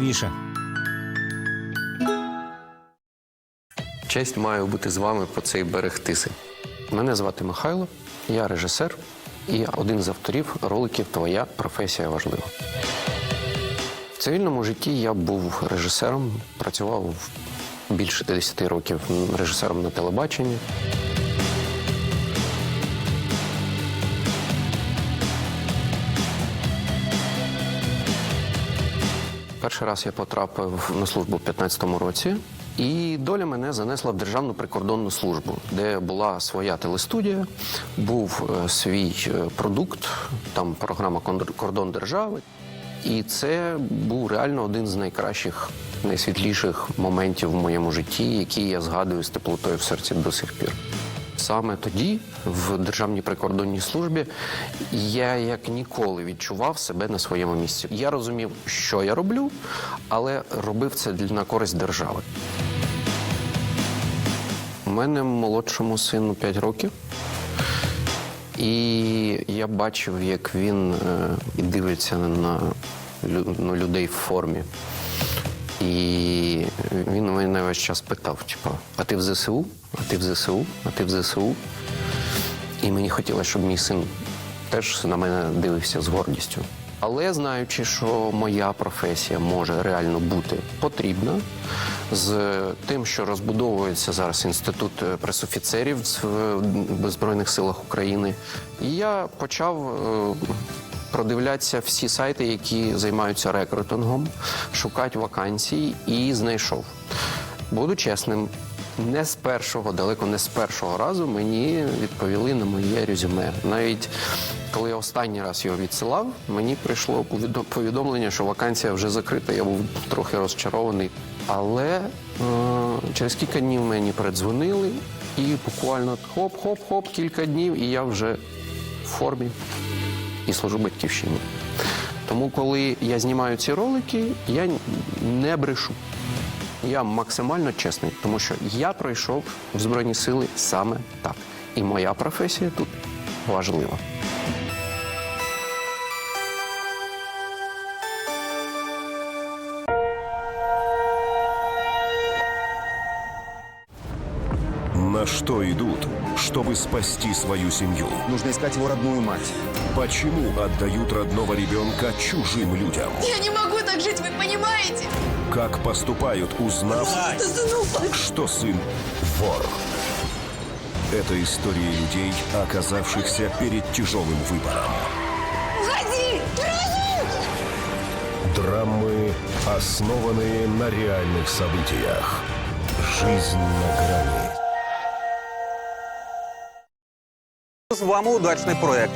Віша. Честь маю бути з вами по цей берег Тиси. Мене звати Михайло, я режисер і один з авторів роликів Твоя професія важлива. В цивільному житті я був режисером, працював більше 10 років режисером на телебаченні. Перший раз я потрапив на службу в 15-му році, і доля мене занесла в Державну прикордонну службу, де була своя телестудія, був е, свій е, продукт, там програма «Кондор- Кордон держави. І це був реально один з найкращих, найсвітліших моментів в моєму житті, які я згадую з теплотою в серці до сих пір. Саме тоді, в Державній прикордонній службі, я як ніколи відчував себе на своєму місці. Я розумів, що я роблю, але робив це на користь держави. У мене молодшому сину 5 років. І я бачив, як він е, дивиться на на людей в формі. І він мене весь час питав: типу, а ти в ЗСУ? А ти в ЗСУ? А ти в ЗСУ? І мені хотілося, щоб мій син теж на мене дивився з гордістю. Але знаючи, що моя професія може реально бути потрібна, з тим, що розбудовується зараз інститут е, пресофіцерів в Збройних силах України, я почав продивлятися всі сайти, які займаються рекрутингом, шукати вакансії і знайшов. Буду чесним, не з першого, далеко не з першого разу мені відповіли на моє резюме. Навіть коли я останній раз його відсилав, мені прийшло повідо- повідомлення, що вакансія вже закрита. Я був трохи розчарований. Але е, через кілька днів мені передзвонили, і буквально хоп-хоп-хоп, кілька днів, і я вже в формі і служу батьківщині. Тому, коли я знімаю ці ролики, я не брешу. Я максимально чесний, тому що я пройшов в Збройні сили саме так. І моя професія тут важлива. Что идут, чтобы спасти свою семью? Нужно искать его родную мать. Почему отдают родного ребенка чужим людям? Я не могу так жить, вы понимаете? Как поступают, узнав, что сын вор? Это истории людей, оказавшихся перед тяжелым выбором. Уходи! Драмы, основанные на реальных событиях. Жизнь на грани. З вами удачний проект.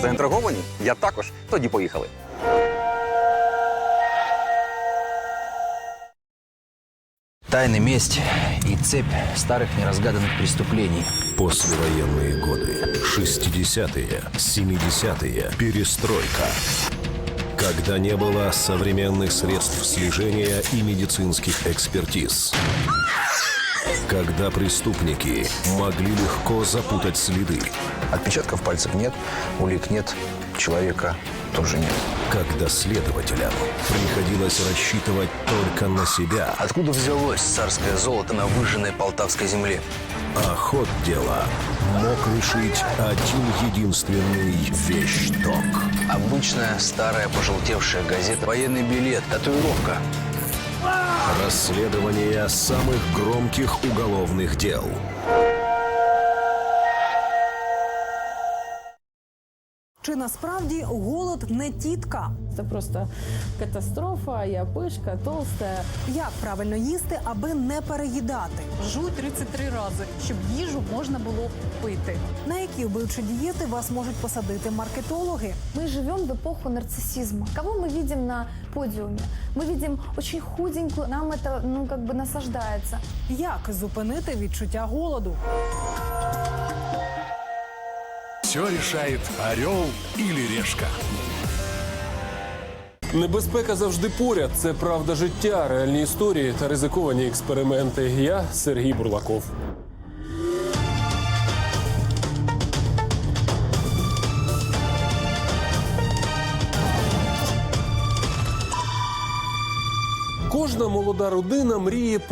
Заінтриговані? Я також. Тоді поїхали. Тайны месть и цепь старых неразгаданных преступлений. Послевоенные годы. 60-е, 70-е. Перестройка. Когда не было современных средств слежения и медицинских экспертиз. Когда преступники могли легко запутать следы. Отпечатков пальцев нет, улик нет, человека тоже нет. Когда следователям приходилось рассчитывать только на себя. Откуда взялось царское золото на выжженной полтавской земле? А ход дела мог решить один единственный вещдок. Обычная старая пожелтевшая газета, военный билет, татуировка. Расследование самых громких уголовных дел. Чи насправді голод не тітка? Это просто катастрофа, я пышка, толстая. Як правильно їсти, аби не переїдати? Жуй 33 рази, щоб їжу можна було пити. На які вбивчі дієти вас можуть посадити маркетологи? Мы живем в эпоху нарциссизма. Кого мы видим на подиуме? Мы видим очень худенькую, нам это, ну, как бы насаждается. Як зупинити відчуття голоду? Все решает орел или решка. Небезпека завжди поряд. Це правда життя, реальні історії та ризиковані експерименти. Я Сергій Бурлаков. Кожна молода родина мріє про.